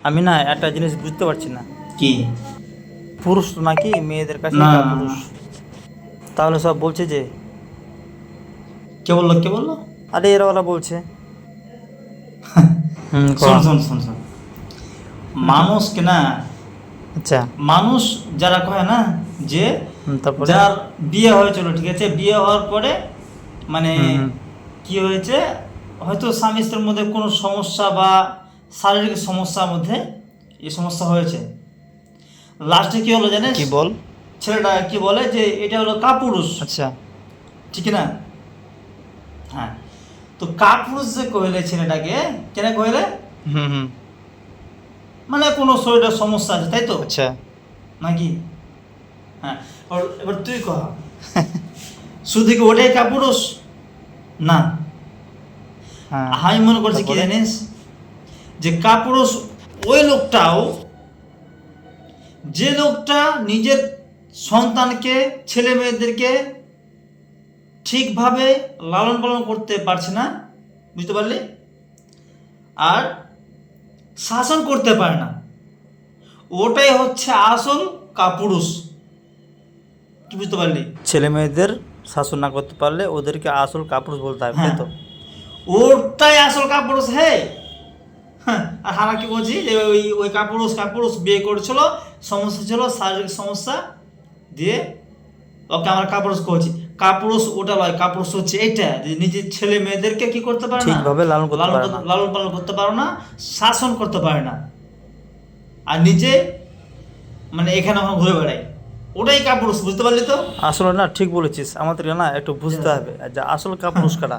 আমি না একটা জিনিস বুঝতে পারছি না। কি? পুরুষ নাকি মেয়েদের কাছে না। পুরুষ? তাহলে সব বলছে যে কে বলল কে বলল? আরে এরা ওরা বলছে। হুম শোন শোন শোন শোন। মানুষকে না? আচ্ছা। মানুষ যারা কয় না যে হুম, তারপরে? যার বিয়ে হয়েছিল ঠিক আছে? বিয়ে হওয়ার পরে মানে হুম, হুম। কি হয়েছে? হয়তো স্বামী স্ত্রীর মধ্যে কোনো সমস্যা বা শারীরিক সমস্যার মধ্যে এই সমস্যা হয়েছে। লাস্টে কি হলো জানিস? কি বল? ছেলেটা কি বলে যে এটা হলো কাপুরুষ। আচ্ছা। ঠিক না? হ্যাঁ। তো কাপুরুষ যে কহিলে ছেলেটাকে কেন কহিলে? হুম হুম। মানে কোনো শরীরের সমস্যা আছে তাই তো? আচ্ছা। নাকি? হ্যাঁ। এবার- তুই কহ শুধু কি ওটাই কাপুরুষ? না। হ্যাঁ। আমি মনে করছি কি? জানিস? যে কাপুরুষ ওই লোকটাও যে লোকটা নিজের সন্তানকে ছেলে মেয়েদেরকে ঠিকভাবে লালন পালন করতে পারছে না বুঝতে পারলি? আর শাসন করতে পারে না। ওটাই হচ্ছে আসল কাপুরুষ। কি বুঝতে পারলি? ছেলে মেয়েদের শাসন না করতে পারলে ওদেরকে আসল কাপুরুষ বলতে হবে হ্যাঁ তো? ওটাই আসল কাপুরুষ হে হ্যাঁ, আর আমরা কি বলছি যে ওই ওই কাপুরুষ কাপুরুষ বিয়ে করেছিল সমস্যা ছিল শারীরিক সমস্যা দিয়ে ওকে আমরা কাপুরুষ করছি। কাপুরুষ ওটা নয় কাপুরুষ হচ্ছে এটা যে নিজের ছেলে মেয়েদেরকে কি করতে পারে না? ঠিকভাবে লালন করতে লালন পারে না। লালন পালন করতে পারো না শাসন করতে পারে না। আর নিজে মানে এখানে ওখানে ঘুরে বেড়ায় ওটাই কাপুরুষ বুঝতে পারলি তো? আসলে না ঠিক বলেছিস। আমাদেরকে না একটু বুঝতে হবে যে আসল কাপুরুষ কারা?